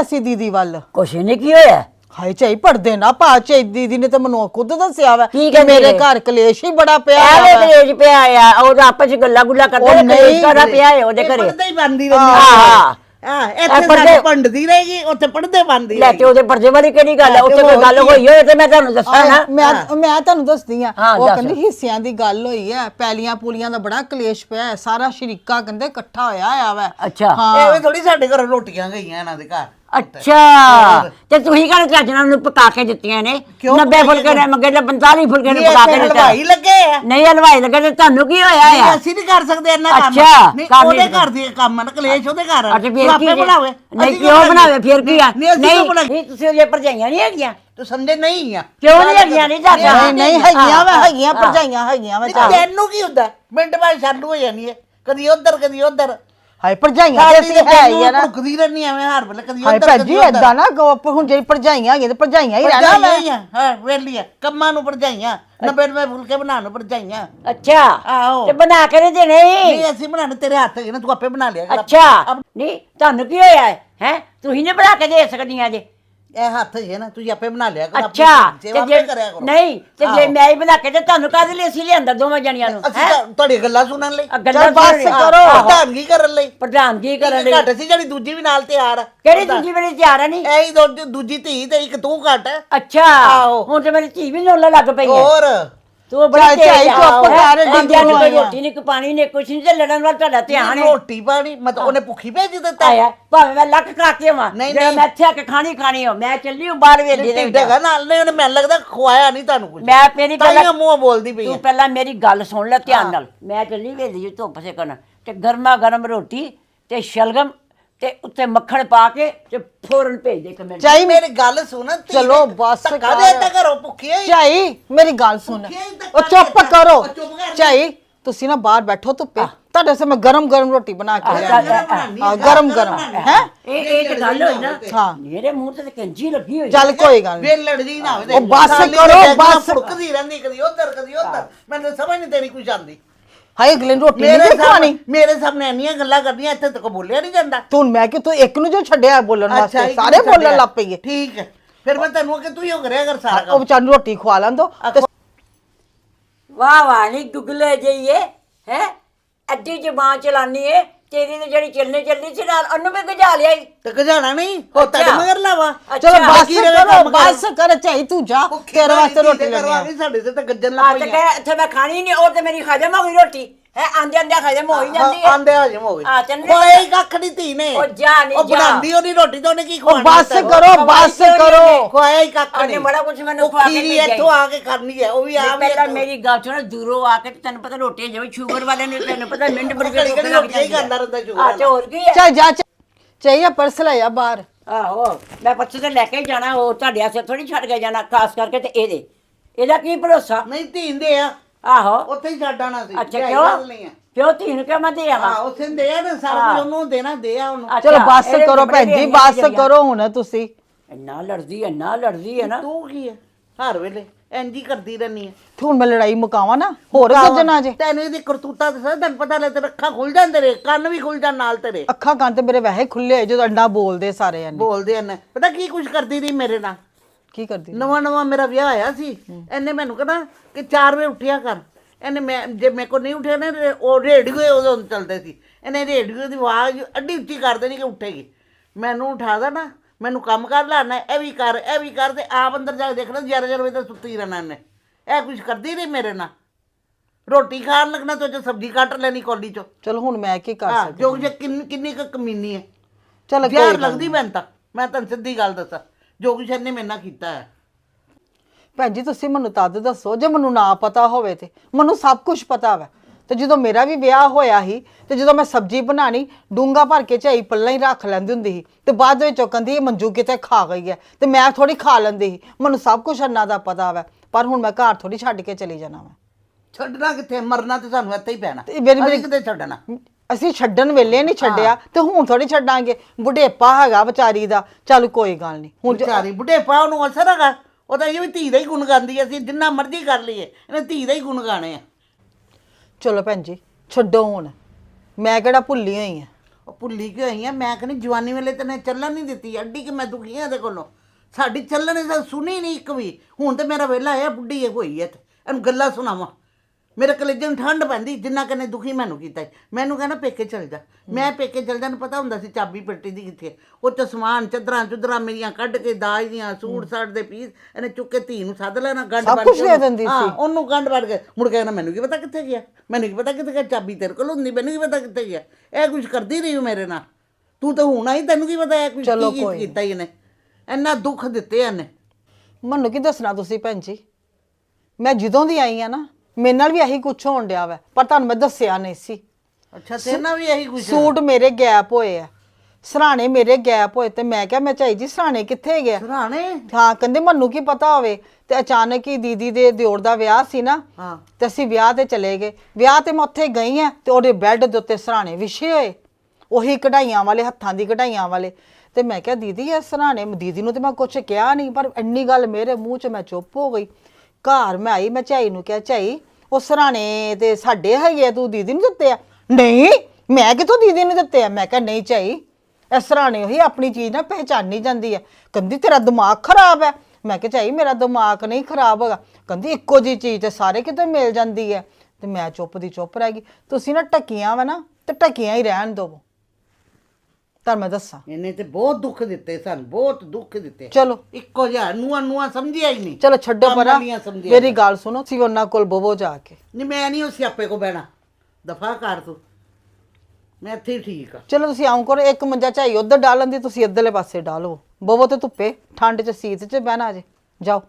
ਅਸੀਂ ਦੀਦੀ ਵੱਲ। ਕੁਛ ਨਹੀਂ ਕੀ ਹੋਇਆ? ਹਾਏ ਝਾਈ ਪੜਦੇ ਨਾ ਪਾ ਝਾਈ ਦੀਦੀ ਨੇ ਤੇ ਮੈਨੂੰ ਖੁਦ ਦੱਸਿਆ ਵਾ ਕੀ ਕਿ ਕਹਿੰਦੀ ਮੇਰੇ ਏ? ਘਰ ਕਲੇਸ਼ ਹੀ ਬੜਾ ਪਿਆ ਐਵੇਂ ਵਾ। ਕਲੇਜ ਪਿਆ ਆ ਉਹ ਆਪਸ ਚ ਗੱਲਾਂ ਗੁੱਲਾਂ ਉਹ ਕਰਦੇ ਨਹੀਂ, ਕਲੇਜ ਕਰਾ। ਪਿਆ ਹੈ ਉਹਦੇ ਘਰੇ। ਪੜਦੇ ਹੀ ਬੰਦੀ ਹਾਂ। ਰਹਿੰਦੀ ਹਾਂ ਇੱਥੇ ਇਹ ਪੜ੍ਹਦੇ- ਸਾਡੇ ਪੰਡਦੀ ਰਹੇਗੀ ਉੱਥੇ ਪੜਦੇ ਬੰਦੀ ਲੈ ਤੇ ਉਹਦੇ ਪਰਦੇ ਵਾਲੀ ਕਿਹੜੀ ਗੱਲ ਹੈ ਉੱਥੇ ਕੋਈ ਗੱਲ ਹੋਈ ਹੋਏ ਤੇ ਮੈਂ ਤੁਹਾਨੂੰ ਦੱਸਾਂ ਨਾ। ਮੈਂ ਮੈਂ ਤੁਹਾਨੂੰ ਦੱਸਦੀ ਆ ਹਾਂ, ਉਹ ਦੱਸ। ਕਹਿੰਦੀ ਹਿੱਸਿਆਂ ਦੀ ਗੱਲ ਹੋਈ ਹੈ ਪੈਲੀਆਂ ਪੂਲੀਆਂ ਦਾ ਬੜਾ ਕਲੇਸ਼ ਪਿਆ ਹੈ ਸਾਰਾ ਸ਼ਰੀਕਾ ਕਹਿੰਦੇ ਇਕੱਠਾ ਹੋਇਆ ਆ ਵਾ। ਅੱਛਾ। ਹਾਂ। ਐਵੇਂ ਥੋੜੀ ਸਾਡੇ ਘਰ ਰੋਟੀਆਂ ਗਈਆਂ ਇਹਨਾਂ ਦੇ ਘਰ। ਅੱਛਾ। ਤੇ ਤੁਸੀਂ ਕਹਿੰਦੇ ਨਾਲ ਉਹਨੂੰ ਪਕਾ ਕੇ ਦਿੱਤੀਆਂ ਨੇ? 90 ਫੁਲਕੇ ਨੇ ਮੰਗੇ ਤੇ 45 ਫੁਲਕੇ ਨੇ ਪਕਾ ਕੇ ਦਿੱਤਾ। ਹਲਵਾਈ ਲੱਗੇ ਆ। ਨਹੀਂ ਹਲਵਾਈ ਲੱਗੇ ਤੇ ਤੁਹਾਨੂੰ ਕੀ ਹੋਇਆ ਆ? ਅਸੀਂ ਨਹੀਂ ਕਰ ਸਕਦੇ ਇੰਨਾ ਕੰਮ। ਅੱਛਾ, ਨਹੀਂ ਉਹਦੇ ਘਰ ਦੀ ਕੰਮ ਨਾ ਕਲੇਸ਼ ਉਹਦੇ ਘਰ ਆ। ਅੱਛਾ ਫਿਰ ਕੀ ਜੇ? ਬਣਾਵੇ ਨਹੀਂ ਕਿਉਂ ਬਣਾਵੇ? ਫਿਰ ਕੀ ਆ? ਨਹੀਂ ਕਿਉਂ ਤੁਸੀਂ ਉਹਦੀਆਂ ਭਰਜਾਈਆਂ ਨਹੀਂ ਹੈਗੀਆਂ? ਤੂੰ ਸਮਝੇ ਨਹੀਂ ਆ। ਕਿਉਂ ਨਹੀਂ ਹੈਗੀਆਂ? ਨਹੀਂ ਦੱਸ ਨਹੀਂ ਨਹੀਂ ਹੈਗੀਆਂ ਵਾ ਹੈਗੀਆਂ ਭਰਜਾਈਆਂ ਹੈਗੀਆਂ ਵਾ ਤੈਨੂੰ ਕੀ ਹੁੰਦਾ? ਮਿੰਟ ਬਾਅਦ ਛੱਡ ਹੋ ਜਾਣੀ ਹੈ ਕਦੀ ਉਧਰ ਕਦੀ ਉਧਰ। ਹਾਏ ਭਰਜਾਈਆਂ ਤੇ ਅਸੀਂ ਹੈ ਹੀ ਆ ਨਾ। ਭੁੱਖਦੀ ਰਹਿਣੀ ਐਵੇਂ ਹਰ ਵੇਲੇ ਕਦੀ ਹਾਏ ਭੈਣ ਜੀ ਏਦਾਂ ਨਾ ਕਹੋ, ਆਪਾਂ ਹੁਣ ਜਿਹੜੀ ਭਰਜਾਈਆਂ ਹੈਗੀਆਂ ਤੇ ਭਰਜਾਈਆਂ ਹੀ ਰਹਿਣਾ ਵਾ ਭਰਜਾਈਆਂ ਹਾਂ ਵੇਲੀਆਂ ਕੰਮਾਂ ਨੂੰ ਭਰਜਾਈਆਂ। ਨੱਬੇ ਰੁਪਏ ਫੁਲਕੇ ਬਣਾਉਣ ਨੂੰ ਭਰਜਾਈਆਂ। ਅੱਛਾ ਆਹੋ। ਤੇ ਬਣਾ ਕੇ ਨਹੀਂ ਦੇਣੇ? ਨਹੀਂ ਅਸੀਂ ਬਣਾਉਣੇ ਤੇਰੇ ਹੱਥ ਹੈਗੇ ਨਾ ਤੂੰ ਆਪੇ ਬਣਾ ਲਿਆ। ਕਰ ਅੱਛਾ ਨਹੀਂ ਤੁਹਾਨੂੰ ਕੀ ਹੋਇਆ ਹੈ? ਹੈਂ? ਤੁਸੀਂ ਨੇ ਬਣਾ ਕੇ ਦੇ ਸਕਦੀਆਂ ਜੇ। ਇਹ ਹੱਥ ਹੈ ਨਾ ਤੂੰ ਆਪੇ ਬਣਾ ਲਿਆ ਕਰ ਅੱਛਾ ਸੇਵਾ ਤੇ ਆਪੇ ਜੇ ਕਰਿਆ ਕਰੋ ਨਹੀਂ ਤੇ ਜੇ ਮੈਂ ਹੀ ਬਣਾ ਕੇ ਤੇ ਤੁਹਾਨੂੰ ਕਾਹਦੇ ਲਈ ਅਸੀਂ ਲਿਆਂਦਾ ਦੋਵਾਂ ਜਣੀਆਂ ਨੂੰ ਅਸੀਂ ਹੈਂ? ਤਾਂ ਤੁਹਾਡੀ ਗੱਲਾਂ ਸੁਣਨ ਲਈ ਆ ਗੱਲਾਂ ਚੱਲ ਬਸ ਸੁਣਨ ਲਈ। ਕਰੋ। ਆਹੋ। ਪ੍ਰਧਾਨਗੀ ਕਰਨ ਲਈ ਪ੍ਰਧਾਨਗੀ ਕਰਨ ਲਈ ਘੱਟ ਸੀ ਜਿਹੜੀ ਦੂਜੀ ਵੀ ਨਾਲ ਤਿਆਰ ਆ ਕਿਹੜੀ ਦੂਜੀ ਵੇਲੇ ਤਿਆਰ ਹੈ ਨਹੀਂ ਐਹੀ ਦੂਜੀ ਧੀ ਤੇ ਇੱਕ ਤੂੰ ਘੱਟ ਹੈ ਅੱਛਾ ਆਹੋ। ਹੁਣ ਤੇ ਮੇਰੀ ਧੀ ਵੀ ਨੋਲਾ ਲੱਗ ਪਈ ਹੈ ਹੋਰ ਤੂੰ ਬੜੀ ਚੱਲ ਤੇਜ਼ ਝਾਈ ਆ। ਚੁੱਪ? ਕਰ, ਨੂੰ ਕੋਈ ਰੋਟੀ ਨਹੀਂ ਕੋਈ ਪਾਣੀ ਨਹੀਂ ਕੁਛ ਨਹੀਂ ਤੇ ਲੜਨ ਵਾਲ ਤੁਹਾਡਾ ਧਿਆਨ ਹੈ ਰੋਟੀ ਪਾਣੀ ਮਤਲਬ ਉਹਨੇ ਭੁੱਖੀ ਭੇਜ ਦਿੱਤਾ। ਆਇਆ ਭਾਵੇਂ ਮੈਂ ਲੱਕ ਖਾ ਕੇ ਆਵਾਂ ਨਹੀਂ, ਜਿਹੜਾ ਨਹੀਂ। ਮੈਂ ਇੱਥੇ ਆ ਕੇ ਖਾਣੀ ਖਾਣੀ ਹੋ ਮੈਂ ਚੱਲੀ ਹਾਂ ਬਾਹਰ ਵੇਲੀ ਦੇ ਢਿੱਡ ਹੈਗਾ ਨਾਲ ਨੇ ਉਹਨੇ ਮੈਨੂੰ ਲੱਗਦਾ ਖਵਾਇਆ ਨਹੀਂ ਤੁਹਾਨੂੰ ਕੁਝ ਮੈਂ ਮੇਰੀ ਪਹਿਲਾਂ ਮੂੰਹ ਬੋਲਦੀ ਪਈ ਤੂੰ ਹੈ ਪਹਿਲਾਂ ਮੇਰੀ ਗੱਲ ਸੁਣ ਲੈ ਧਿਆਨ ਨਾਲ। ਮੈਂ ਚੱਲੀ ਵੇਲੀ ਜੀ ਧੁੱਪ ਸੇਕਣ ਤੇ ਗਰਮਾ ਗਰਮ ਰੋਟੀ ਤੇ ਸ਼ਲਗਮ ਤੇ ਉੱਤੇ ਮੱਖਣ ਪਾ ਕੇ ਤੇ ਫੌਰਨ ਭੇਜ ਦੇ ਕਮੈਂਟ ਚਾਈ ਮੇਰੀ ਗੱਲ ਸੁਣ ਧੀ ਚਲੋ ਬਸ ਧੱਕਾ ਕਰ। ਦੇ ਤਾ ਘਰੋਂ ਭੁੱਖੀ ਹੋਈ ਝਾਈ ਮੇਰੀ ਗੱਲ ਸੁਣ। ਭੁੱਖੀ ਤਾਂ ਉਹ ਚੁੱਪ ਕਰੋ। ਉਹ ਚੁੱਪ ਕਰ। ਝਾਈ ਤੁਸੀਂ ਨਾ ਬਾਹਰ ਬੈਠੋ ਧੁੱਪੇ। ਤੁਹਾਡੇ ਸੇ ਮੈਂ ਗਰਮ ਗਰਮ ਰੋਟੀ ਬਣਾ ਕੇ ਹਾਂ ਗਰਮ ਗਰਮ ਹੈ? ਇਹ ਇਹ ਤੇ ਗੱਲ ਹੋਈ ਨਾ ਹਾਂ। ਮੇਰੇ ਮੂੰਹ ਤੇ ਤਾਂ ਲੱਗੀ ਹੋਈ ਚੱਲ ਕੋਈ ਗੱਲ ਨਹੀਂ ਵੇ ਲੜਦੀ ਨਾ ਹੋਵੇ। ਉਹ ਬਸ ਕਰੋ, ਬਸ। ਭੁੱਖਦੀ ਰਹਿੰਦੀ ਕਦੀ ਉਧਰ ਕਦੀ ਉਧਰ। ਮੈਨੂੰ ਸਮਝ ਨਹੀਂ ਤੇਰੀ ਕੁਝ ਆਉਂਦੀ ਹਾਏ ਅਗਲੇ ਨੂੰ ਰੋਟੀ ਨਹੀਂ ਖਾਣੀ ਮੇਰੇ ਸਾਹਮਣੇ ਇੰਨੀਆਂ ਗੱਲਾਂ ਕਰਨੀਆਂ ਇੱਥੇ ਤੱਕ ਬੋਲਿਆ ਨਹੀਂ ਜਾਂਦਾ। ਤੂੰ ਮੈਂ ਕਿ ਤੂੰ ਇੱਕ ਨੂੰ ਜੋ ਛੱਡਿਆ ਬੋਲਣ ਵਾਸਤੇ ਸਾਰੇ ਬੋਲਣ। ਲੱਗ ਪਈਏ ਠੀਕ ਹੈ। ਫਿਰ ਮੈਂ ਤੈਨੂੰ ਕਿ ਤੂੰ ਹੀ ਹੋ ਕਰਿਆ ਕਰ ਸਾਰਾ ਉਹ ਵਿਚਾਰ ਨੂੰ ਰੋਟੀ ਖਵਾ ਲਾਂ ਦੋ ਵਾਹ ਵਾਹ ਨਹੀਂ ਗੁਗਲੇ ਜਈਏ ਹੈ? ਅੱਡੀ ਜ਼ਬਾਨ ਚਲਾਨੀ ਏ। ਤੇਰੀ ਤੇ ਜਿਹੜੀ ਚੱਲਣੀ ਚੱਲਣੀ ਸੀ ਨਾਲ ਉਹਨੂੰ ਵੀ ਗਜਾ ਲਿਆ ਈ। ਤੇ ਗਜਾਣਾ ਨਹੀਂ? ਹੋ ਅੱਛਾ। ਤੁਹਾਡੇ ਮਗਰ ਲਾਵਾ। ਚਲੋ ਅੱਛਾ, ਬਸ ਬਾਕੀ ਰਵੇ ਕਰੋ ਕੰਮ ਕਰ। ਬਸ ਕਰ ਝਾਈ ਤੂੰ ਜਾ। ਤੇਰੇ ਵਾਸਤੇ ਰੋਟੀ ਲੈਣੀ ਆ। ਸਾਡੇ ਤੇ ਤਾਂ ਗੱਜਣ ਆ ਲੱਗ ਤੇ ਪਈ ਕਹੇ ਇੱਥੇ ਮੈਂ ਖਾਣੀ ਨਹੀਂ ਉਹ ਤੇ ਮੇਰੀ ਖਜਮ ਹੋ ਗਈ ਰੋਟੀ। ਹੈ ਆਂਦੇ ਆਂਦੇ ਹੋ ਹੀ ਜਾਂਦੀ ਹੈ ਆਂਦੇ ਹਜਮ ਹੋ ਗਏ ਆ ਚੱਲ ਕੋਈ ਕੱਖ ਨਹੀਂ ਧੀ ਨੇ। ਉਹ ਜਾ ਨੀ ਉਹ ਜਾ। ਬਣਾਉਂਦੀ ਉਹਦੀ ਰੋਟੀ ਤਾਂ ਉਹਨੇ ਕੀ ਉਹ ਖਵਾਉਣੀ ਬਸ? ਕਰੋ ਬਸ ਨਹੀਂ ਕਰੋ। ਖਵਾਇਆ ਹੀ ਕੱਖ ਉਹਨੇ ਨਹੀਂ ਬੜਾ ਕੁਛ ਮੈਨੂੰ ਉਹ ਖਵਾ ਕੇ ਭੇਜਿਆ। ਇੱਥੋਂ ਆ ਕੇ ਕਰਨੀ ਹੈ ਉਹ ਵੀ ਆ ਪਹਿਲਾਂ। ਮੇਰੀ ਗੱਲ ਸੁਣ ਦੂਰੋਂ ਆ ਕੇ ਤੈਨੂੰ ਪਤਾ ਰੋਟੀ ਜਿਵੇਂ ਸ਼ੂਗਰ ਵਾਲੇ ਨੂੰ ਤੈਨੂੰ ਪਤਾ ਮਿੰਟ ਘੜੀ ਘੜੀ ਰੋਟੀਆਂ ਹੀ ਖਾਂਦਾ ਰਹਿੰਦਾ ਸ਼ੂਗਰ ਆ ਤੇ ਹੋਰ ਕੀ ਹੈ? ਚੱਲ ਜਾ ਚਾਹੀਏ ਪਰਸ ਲੈ ਆ ਬਾਹਰ। ਆਹੋ ਮੈਂ ਪਰਸ ਤੇ ਲੈ ਕੇ ਹੀ ਜਾਣਾ ਉਹ ਤੁਹਾਡੇ ਆਸੇ ਥੋੜੀ ਛੱਡ ਕੇ ਜਾਣਾ ਖਾਸ ਕਰਕੇ ਤੇ ਇਹਦੇ। ਇਹਦਾ ਕੀ ਭਰੋਸਾ? ਨਹੀਂ ਧੀਂਦੇ ਆ। ਆਹੋ। ਉੱਥੇ ਹੀ ਛੱਡ ਆਣਾ ਸੀ। ਅੱਛਾ ਕਿਉਂ? ਗੱਲ ਨਹੀਂ ਆ। ਕਿਉਂ ਧੀਨ ਕਿਉਂ ਮੈਂ ਦੇ ਆਵਾਂ? ਹਾਂ ਉੱਥੇ ਦੇ ਆ ਨਾ ਸਾਰਾ ਕੁਝ ਉਹਨੂੰ ਦੇਣਾ ਦੇ ਆ ਉਹਨੂੰ। ਅੱਛਾ, ਚਲੋ ਬਸ ਇਹਦੇ ਕਰੋ ਭੈਣ ਜੀ ਬਸ ਜਿਹੜੀਆਂ। ਕਰੋ ਹੁਣ ਤੁਸੀਂ। ਇੰਨਾ ਲੜਦੀ ਇੰਨਾ ਲੜਦੀ ਹੈ ਨਾ। ਤੂੰ ਕੀ ਹੈ ਹਰ ਵੇਲੇ ਇੰਜ ਹੀ ਕਰਦੀ ਰਹਿਨੀ ਹੈ ਤੇ ਹੁਣ ਮੈਂ ਲੜਾਈ ਮੁਕਾਵਾਂ ਨਾ ਹੋਰ ਗੱਜਣਾ ਜੇ? ਤੈਨੂੰ ਇਹਦੀ ਕਰਤੂਤਾ ਦੱਸਾਂ ਤੈਨੂੰ ਪਤਾ ਲੈ ਤੇ ਅੱਖਾਂ ਖੁੱਲ ਜਾਂਦੇ ਨੇ ਕੰਨ ਵੀ ਖੁੱਲ ਜਾਣ ਨਾਲ ਤੇਰੇ। ਅੱਖਾਂ ਕੰਨ ਤੇ ਮੇਰੇ ਵੈਸੇ ਖੁੱਲੇ ਹੋਏ ਜਦੋਂ ਅੰਡਾ ਬੋਲਦੇ ਸਾਰੇ ਐਨੇ ਬੋਲਦੇ ਹਨ ਪਤਾ ਕੀ ਕੁਝ ਕਰਦੀ ਰਹੀ ਮੇਰੇ ਨਾਲ? ਕੀ ਕਰਦੀ ਨਵਾਂ ਨਵਾਂ ਮੇਰਾ ਵਿਆਹ ਹੋਇਆ ਸੀ। ਇਹਨੇ ਮੈਨੂੰ ਕਹਿੰਦਾ ਕਿ 4 ਵਜੇ ਉੱਠਿਆ ਕਰ। ਇਹਨੇ ਮੈਂ ਜੇ ਮੇਰੇ ਕੋਲ ਨਹੀਂ ਉੱਠਿਆ ਨਾ ਤੇ ਉਹ ਰੇਡੀਓ ਉਦੋਂ ਚੱਲਦੇ ਸੀ। ਇਹਨੇ ਰੇਡੀਓ ਦੀ ਆਵਾਜ਼ ਅੱਡੀ ਉੱਚੀ ਕਰ ਦੇਣੀ ਕਿ ਉੱਠੇਗੀ। ਮੈਨੂੰ ਉਠਾ ਦੇਣਾ ਮੈਨੂੰ ਕੰਮ ਕਰ ਲਾਣਾ ਇਹ ਵੀ ਕਰ ਇਹ ਵੀ ਕਰ ਤੇ ਆਪ ਅੰਦਰ ਜਾ ਕੇ ਦੇਖਣਾ 11 ਵਜੇ ਤੱਕ ਸੁੱਤੀ ਰਹਿਣਾ ਇਹਨੇ। ਇਹ ਕੁਝ ਕਰਦੀ ਰਹੀ ਮੇਰੇ ਨਾਲ। ਰੋਟੀ ਖਾਣ ਲੱਗਣਾ ਤਾਂ ਜੇ ਸਬਜ਼ੀ ਕੱਟ ਲੈਣੀ ਕੋਲੀ ਚੋਂ। ਚਲੋ ਹੁਣ ਮੈਂ ਕੀ ਕਰ ਹਾਂ ਸਕਦੀ ਜੋ ਜੇ ਕਿੰਨੀ ਕਿੰਨੀ ਕੁ ਕਮੀਨੀ ਹੈ। ਚਲ ਯਾਰ ਲੱਗਦੀ ਮੈਨੂੰ ਤਾਂ। ਮੈਂ ਤੁਹਾਨੂੰ ਸਿੱਧੀ ਗੱਲ ਦੱਸਾਂ। ਜੋ ਕੁਛ ਇਹਨੇ ਮੇਰੇ ਨਾਲ ਕੀਤਾ ਹੈ। ਭੈਣ ਜੀ ਤੁਸੀਂ ਮੈਨੂੰ ਤਦ ਦੱਸੋ ਜੇ ਮੈਨੂੰ ਨਾ ਪਤਾ ਹੋਵੇ ਤੇ। ਮੈਨੂੰ ਸਭ ਕੁਝ ਪਤਾ ਵਾ। ਤੇ ਜਦੋਂ ਮੇਰਾ ਵੀ ਵਿਆਹ ਹੋਇਆ ਸੀ ਤੇ ਜਦੋਂ ਮੈਂ ਸਬਜ਼ੀ ਬਣਾਣੀ ਡੂੰਗਾ ਭਰ ਕੇ ਝਾਈ ਪੱਲਾ ਹੀ ਰੱਖ ਲੈਂਦੀ ਹੁੰਦੀ ਸੀ। ਤੇ ਬਾਅਦ ਵਿੱਚ ਉਹ ਕਹਿੰਦੀ ਇਹ ਮੰਜੂ ਕਿਤੇ ਖਾ ਗਈ ਹੈ। ਤੇ ਮੈਂ ਥੋੜੀ ਖਾ ਲੈਂਦੀ ਸੀ। ਮੈਨੂੰ ਸਭ ਕੁਝ ਅੰਨਾ ਦਾ ਪਤਾ ਵਾ। ਪਰ ਹੁਣ ਮੈਂ ਘਰ ਥੋੜੀ ਛੱਡ ਕੇ ਚਲੀ ਜਾਣਾ ਵਾ। ਛੱਡਣਾ ਕਿੱਥੇ? ਮਰਨਾ ਤੇ ਸਾਨੂੰ ਇੱਥੇ ਹੀ ਪੈਣਾ। ਤੇ ਮੇਰੀ- ਅਸੀਂ ਕਿਤੇ ਛੱਡਣਾ? ਅਸੀਂ ਛੱਡਣ ਵੇਲੇ ਨਹੀਂ ਛੱਡਿਆ ਤੇ ਹੁਣ ਥੋੜੀ ਛੱਡਾਂਗੇ। ਬੁਢੇਪਾ ਹੈਗਾ ਵਿਚਾਰੀ ਦਾ। ਚੱਲ ਕੋਈ ਗੱਲ ਨਹੀਂ। ਹੁਣ ਜੇ- ਵਿਚਾਰੀ ਬੁਢੇਪਾ ਉਹਨੂੰ ਅਸਰ ਹੈਗਾ। ਉਹ ਤਾਂ ਇਹ ਵੀ ਧੀ ਦਾ ਹੀ ਗੁਣ ਗਾਉਂਦੀ ਹੈ। ਅਸੀਂ ਜਿੰਨਾ ਮਰਜ਼ੀ ਕਰ ਲਈਏ ਇਹਨੇ ਧੀ ਦਾ ਹੀ ਗੁਣ ਗਾਣੇ ਆ। ਚਲੋ ਭੈਣ ਜੀ ਛੱਡੋ ਹੁਣ। ਮੈਂ ਕਿਹੜਾ ਭੁੱਲੀ ਹੋਈ ਆ ਉਹ ਭੁੱਲੀ ਕਿ ਹੋਈ ਆ? ਮੈਂ ਕਹਿੰਦੀ ਜਵਾਨੀ ਵੇਲੇ ਤੈਨੇ ਚੱਲਣ ਨਹੀਂ ਦਿੱਤੀ। ਅੱਡੀ ਕਿ ਮੈਂ ਦੁਖੀ ਆ ਇਹਦੇ ਕੋਲੋਂ? ਸਾਡੀ ਚੱਲਣ ਇਹ ਸੁਣੀ ਨਹੀਂ ਇੱਕ ਵੀ। ਹੁਣ ਤੇ ਮੇਰਾ ਵੇਲਾ ਆਇਆ ਬੁੱਢੀ ਇਹ ਹੋਈ ਹੈ ਤੇ ਇਹਨੂੰ ਗੱਲਾਂ ਸੁਣਾਵਾਂ। ਮੇਰੇ ਕਲੇਜੇ ਨੂੰ ਠੰਡ ਪੈਂਦੀ ਜਿੰਨਾ ਕਨੇ ਦੁਖੀ ਮੈਨੂੰ ਕੀਤਾ ਈ। ਮੈਨੂੰ ਕਹਿੰਦਾ ਪੇਕੇ ਚਲ ਜਾ। ਮੈਂ ਪੇਕੇ ਚਲ ਜਾਣ ਪਤਾ ਹੁੰਦਾ ਸੀ ਚਾਬੀ ਪੇਟੀ ਦੀ ਕਿੱਥੇ ਉਹ ਚ ਸਮਾਨ ਚਦਰਾਂ ਚੁਦਰਾਂ ਮੇਰੀਆਂ ਕੱਢ ਕੇ ਦਾਜ ਦੀਆਂ ਸੂਟ ਸਾਟ ਦੇ ਪੀਸ ਇਹਨੇ ਚੁੱਕ ਕੇ ਧੀ ਨੂੰ ਸੱਦ ਲੈਣਾ ਗੰਢ ਸਭ ਕੁਛ ਕੇ ਦੇ ਉਹਨੂੰ- ਦਿੰਦੀ ਹਾਂ, ਸੀ। ਉਹਨੂੰ ਗੰਢ ਵੜ ਕੇ। ਮੁੜ ਕੇ ਕਹਿੰਦਾ ਮੈਨੂੰ ਕੀ ਪਤਾ ਕਿੱਥੇ ਗਿਆ? ਮੈਨੂੰ ਕੀ ਪਤਾ ਕਿੱਥੇ ਗਿਆ? ਚਾਬੀ ਤੇਰੇ ਕੋਲ ਹੁੰਦੀ ਮੈਨੂੰ ਕੀ ਪਤਾ ਕਿੱਥੇ ਗਿਆ? ਇਹ ਕੁਝ ਕਰਦੀ ਰਹੀ ਉਹ ਮੇਰੇ ਨਾਲ। ਤੂੰ ਤਾਂ ਹੁਣ ਆਈ ਤੈਨੂੰ ਕੀ ਪਤਾ ਹੈ ਕਿ ਚਲੋ ਕੀ ਕੋਈ। ਕੀਤਾ ਇਹਨੇ। ਇੰਨਾ ਦੁੱਖ ਦਿੱਤੇ ਇਹਨੇ। ਮੈਨੂੰ ਕੀ ਦੱਸਣਾ ਤੁਸੀਂ ਭੈਣ ਜੀ? ਮੈਂ ਜਦੋਂ ਦੀ ਆਈ ਆ ਨਾ ਮੇਰੇ ਨਾਲ ਵੀ ਇਹੀ ਕੁਛ ਹੋਣ ਡਿਆ ਵਾ ਪਰ ਤੁਹਾਨੂੰ ਮੈਂ ਦੱਸਿਆ ਨਹੀਂ ਸੀ। ਅੱਛਾ ਤੇਨਾਂ ਵੀ ਇਹੀ ਕੁਝ ਸੂਟ ਮੇਰੇ ਗੈਪ ਹੋਏ ਆ। ਸਰਾਣੇ ਮੇਰੇ ਗੈਪ ਹੋਏ ਤੇ ਮੈਂ ਕਿਹਾ ਮੈਂ ਚਾਈ ਜੀ ਸਰਾਣੇ ਕਿੱਥੇ ਗਿਆ ਸਰਾਣੇ? ਹਾਂ ਕਹਿੰਦੇ ਮੈਨੂੰ ਕੀ ਪਤਾ ਹੋਵੇ ਤੇ ਅਚਾਨਕ ਹੀ ਦੀਦੀ ਦੇ ਦਿਓਰ ਦਾ ਵਿਆਹ ਸੀ ਨਾ ਹਾਂ। ਤੇ ਅਸੀਂ ਵਿਆਹ ਤੇ ਚਲੇ ਗਏ। ਵਿਆਹ ਤੇ ਮੈਂ ਉੱਥੇ ਗਈ ਆ ਤੇ ਉਹਦੇ ਬੈੱਡ ਦੇ ਉੱਤੇ ਸਰਾਣੇ ਵਿਛੇ ਹੋਏ। ਉਹੀ ਕਢਾਈਆਂ ਵਾਲੇ ਹੱਥਾਂ ਦੀ ਕਢਾਈਆਂ ਵਾਲੇ। ਤੇ ਮੈਂ ਕਿਹਾ ਦੀਦੀ ਇਹ ਸਰਾਣੇ ਦੀਦੀ ਨੂੰ ਤੇ ਮੈਂ ਕੁਝ ਕਿਹਾ ਨਹੀਂ ਪਰ ਇੰਨੀ ਗੱਲ ਮੇਰੇ ਮੂੰਹ 'ਚ ਮੈਂ ਚੁੱਪ ਹੋ ਗਈ। ਘਰ ਮੈਂ ਆਈ ਮੈਂ ਝਾਈ ਨੂੰ ਕਿਹਾ ਝਾਈ ਉਹ ਸਰਾਣੇ ਤੇ ਸਾਡੇ ਹੈਗੇ ਆ, ਤੂੰ ਦੀਦੀ ਨੂੰ ਦਿੱਤੇ ਆ? ਨਹੀਂ ਮੈਂ ਕਿਥੋਂ ਦੀਦੀ ਨੂੰ ਦਿੱਤੇ ਆ? ਮੈਂ ਕਿਹਾ ਨਹੀਂ ਝਾਈ ਇਸ ਸਰਾਣੇ ਉਹੀ ਆਪਣੀ ਚੀਜ਼ ਨਾ ਪਹਿਚਾਨੀ ਜਾਂਦੀ ਹੈ ਕਹਿੰਦੀ ਤੇਰਾ ਦਿਮਾਗ ਖਰਾਬ ਹੈ ਮੈਂ ਕਿਹਾ ਝਾਈ ਮੇਰਾ ਦਿਮਾਗ ਨਹੀਂ ਖਰਾਬ ਹੈਗਾ। ਕਹਿੰਦੀ ਇੱਕੋ ਜੀ ਚੀਜ਼ ਤੇ ਸਾਰੇ ਕਿਤੇ ਮਿਲ ਜਾਂਦੀ ਹੈ ਤੇ ਮੈਂ ਚੁੱਪ ਦੀ ਚੁੱਪ ਰਹਿ ਗਈ। ਤੁਸੀਂ ਨਾ ਟਕੀਆਂ ਵਾ ਨਾ ਤੇ ਟਕੀਆਂ ਹੀ ਰਹਿਣ ਦਿਓ ਤਾਂ ਮੈਂ ਦੱਸਾਂ। ਇਹਨੇ ਤੇ ਬਹੁਤ ਦੁੱਖ ਦਿੱਤੇ ਸਾਨੂੰ ਬਹੁਤ ਦੁੱਖ ਦਿੱਤੇ। ਚਲੋ। ਇੱਕੋ ਜਿਹਾ ਨੂਆ ਨੂਆ ਸਮਝਿਆ ਹੀ ਨਹੀਂ। ਚਲੋ ਛੱਡੋ ਕੰਮ ਪਰਾਂ। ਵਾਲੀਆਂ ਸਮਝਿਆ ਮੇਰੀ ਗੱਲ ਸੁਣੋ ਸੀ ਉਹਨਾਂ ਕੋਲ ਬਵੋ ਜਾ ਕੇ। ਨਹੀਂ ਮੈਂ ਨਹੀਂ ਉਸ ਸਿਆਪੇ ਕੋ ਬਹਿਣਾ। ਦਫਾ ਕਰ ਤੂੰ। ਮੈਂ ਇੱਥੇ ਹੀ ਠੀਕ ਆ ਚਲੋ ਤੁਸੀਂ ਆਉਂ ਕਰੋ ਇੱਕ ਮੰਜਾ ਝਾਈ ਉਧਰ ਡਾਲਣ ਦੀ ਤੁਸੀਂ ਇੱਧਰਲੇ ਪਾਸੇ ਡਾਲੋ। ਬਵੋ ਤੇ ਧੁੱਪੇ ਠੰਡ 'ਚ ਸੀਤ 'ਚ ਬਹਿਣਾ ਜੇ। ਜਾਓ।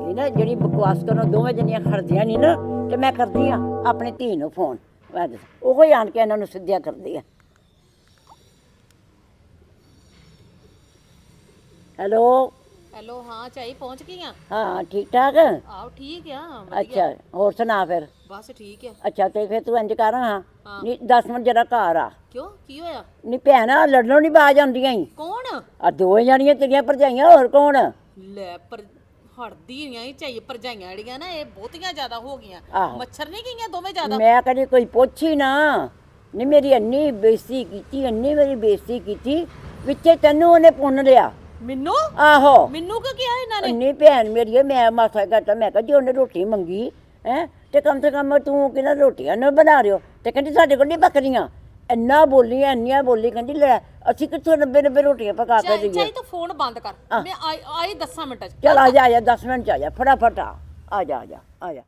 ਇਹ ਨਾ ਜਿਹੜੀ ਬਕਵਾਸ ਕਰਨ ਦੋਵੇਂ ਜਣੀਆਂ ਖੜਦੀਆਂ ਨਹੀਂ ਨਾ ਤੇ ਮੈਂ ਕਰਦੀ ਆ ਆਪਣੀ ਧੀ ਨੂੰ ਫੋਨ। ਦੱਸ ਉਹ ਹੀ ਆਣ ਕੇ ਇਹਨਾਂ ਨੂੰ ਸਿੱਧਿਆ ਕਰਦੀ ਆ। ਹੈਲੋ? ਹੈਲੋ ਹਾਂ ਚਾਈ ਪਹੁੰਚ ਗਈ ਆ? ਹਾਂ ਠੀਕ ਠਾਕ? ਆਓ ਠੀਕ ਆ ਅੱਛਾ ਹੋਰ ਸੁਣਾ ਫਿਰ? ਬਸ ਠੀਕ ਆ। ਅੱਛਾ ਤੇ ਫਿਰ ਤੂੰ ਇੰਜ ਕਰ ਹਾਂ। ਨਹੀਂ 10 ਮਿੰਟ ਜਰਾ ਘਰ ਆ। ਕਿਉਂ? ਕੀ ਹੋਇਆ? ਨਹੀਂ ਭੈਣਾ ਲੜਨੋਂ ਨਹੀਂ ਬਾਜ ਆਉਂਦੀਆਂ ਹੀ ਕੌਣ? ਆ ਦੋਵੇਂ ਜਣੀਆਂ ਤੇਰੀਆਂ ਭਰਜਾਈਆਂ ਹੋਰ ਕੌਣ? ਲੈ ਪਰ ਹੜਦੀ ਹੋਈਆਂ ਹੀ ਚਾਈ ਭਰਜਾਈਆਂ ਜਿਹੜੀਆਂ ਨਾ ਇਹ ਬਹੁਤੀਆਂ ਜ਼ਿਆਦਾ ਹੋ ਗਈਆਂ। ਆਹੋ। ਮੱਛਰ ਨਹੀਂ ਗਈਆਂ ਦੋਵੇਂ ਜ਼ਿਆਦਾ? ਮੈਂ ਕਦੀ ਕੋਈ ਪੁੱਛੀ ਨਾ। ਨਹੀਂ ਮੇਰੀ ਇੰਨੀ ਬੇਇੱਜ਼ਤੀ ਕੀਤੀ ਇੰਨੀ ਮੇਰੀ ਬੇਇੱਜ਼ਤੀ ਕੀਤੀ ਵਿੱਚੇ ਤੈਨੂੰ ਉਹਨੇ ਪੁੰਨ ਲਿਆ। ਮੈਨੂੰ? ਆਹੋ। ਮੈਨੂੰ ਕੀ ਕਿਹਾ ਇਹਨਾਂ ਨੇ? ਇੰਨੀ ਭੈਣ ਮੇਰੀ ਹੈ, ਮੈਂ ਮਾਸਾ ਕਰਤਾ ਮੈਂ ਕਿਹਾ ਜੇ ਉਹਨੇ ਰੋਟੀ ਮੰਗੀ ਹੈ ਤੇ ਕਮ ਸੇ ਕਮ ਤੂੰ ਕਿਹਨਾਂ ਰੋਟੀਆਂ ਨਾ ਬਣਾ ਰਿਓ ਤੇ ਕਹਿੰਦੀ ਸਾਡੇ ਕੋਲ ਨਹੀਂ ਪੱਕਦੀਆਂ ਇੰਨਾ ਬੋਲੀ ਇੰਨੀਆਂ ਬੋਲੀ ਕਹਿੰਦੀ ਲੈ ਅਸੀਂ ਕਿੱਥੋਂ 90 90 ਰੋਟੀਆਂ ਪਕਾ ਕੇ ਚਾਈ ਦਈਏ। ਚਾਈ ਤੂੰ ਫੋਨ ਬੰਦ ਕਰ। ਮੈਂ ਆਈ ਆਈ 10 ਮਿੰਟਾਂ ਚ। ਚਲ ਆ ਜਾ ਆ ਜਾ 10 ਮਿੰਟ ਚ ਆ ਜਾ ਫਟਾਫਟ ਆ। ਆ ਜਾ ਆ ਜਾ ਆ ਜਾ।